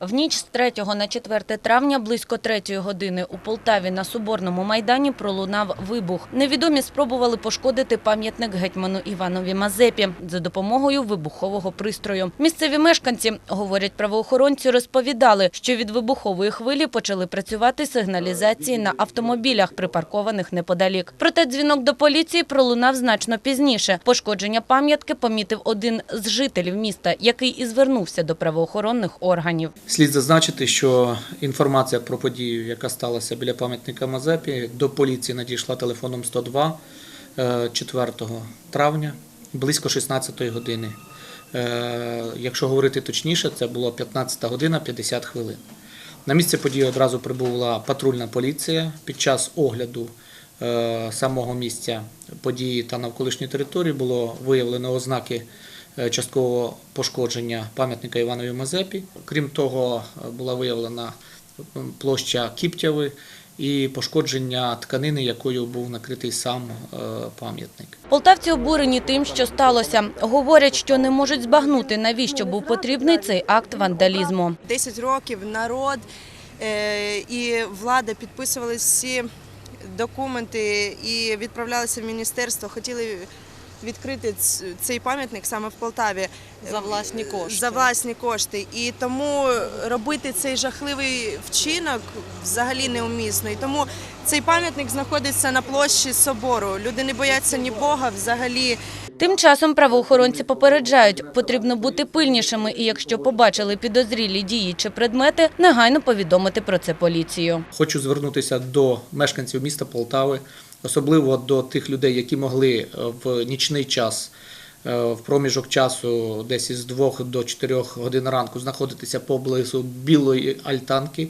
В ніч з 3 на 4 травня близько 3 години у Полтаві на Соборному майдані пролунав вибух. Невідомі спробували пошкодити пам'ятник гетьману Іванові Мазепі за допомогою вибухового пристрою. Місцеві мешканці, говорять правоохоронці, розповідали, що від вибухової хвилі почали працювати сигналізації на автомобілях, припаркованих неподалік. Проте дзвінок до поліції пролунав значно пізніше. Пошкодження пам'ятки помітив один з жителів міста, який і звернувся до правоохоронних органів. Слід зазначити, що інформація про подію, яка сталася біля пам'ятника Мазепі, до поліції надійшла телефоном 102 е, 4 травня близько 16 години. Е, Якщо говорити точніше, це було 15 година 50 хвилин. На місце події одразу прибула патрульна поліція. Під час огляду е, самого місця події та навколишньої території було виявлено ознаки е, часткового пошкодження пам'ятника Іванові Мазепі. Крім того, е, була виявлена площа Кіптяви і пошкодження тканини, якою був накритий сам е, пам'ятник. Полтавці обурені тим, що сталося. Говорять, що не можуть збагнути, навіщо був потрібний цей акт вандалізму. 10 років народ е, і влада підписували всі документи і відправлялися в міністерство. Хотіли відкрити цей пам'ятник саме в Полтаві За власні кошти. За власні кошти. І тому робити цей жахливий вчинок взагалі неумісно. І тому цей пам'ятник знаходиться на площі собору. Люди не бояться ні Бога взагалі. Тим часом правоохоронці попереджають, потрібно бути пильнішими і якщо побачили підозрілі дії чи предмети, негайно повідомити про це поліцію. Хочу звернутися до мешканців міста Полтави, особливо до тих людей, які могли е, в нічний час. Е, В проміжок часу десь із 2 до 4 годин ранку знаходитися поблизу білої альтанки.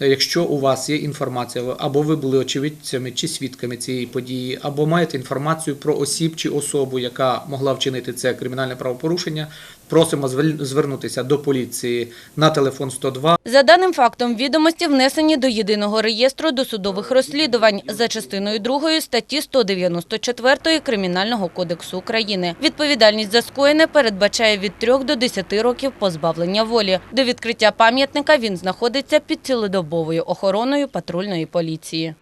Е, Якщо у вас є інформація, або ви були очевидцями чи свідками цієї події, або маєте інформацію про осіб чи особу, яка могла вчинити це кримінальне правопорушення, просимо звернутися до поліції на телефон 102 За даним фактом, відомості внесені до єдиного реєстру досудових розслідувань за частиною 2 статті 194 Кримінального кодексу України. Відповідальність за скоєне передбачає від 3 до 10 років позбавлення волі. До відкриття пам'ятника він знаходиться під цілодобовою охороною патрульної поліції.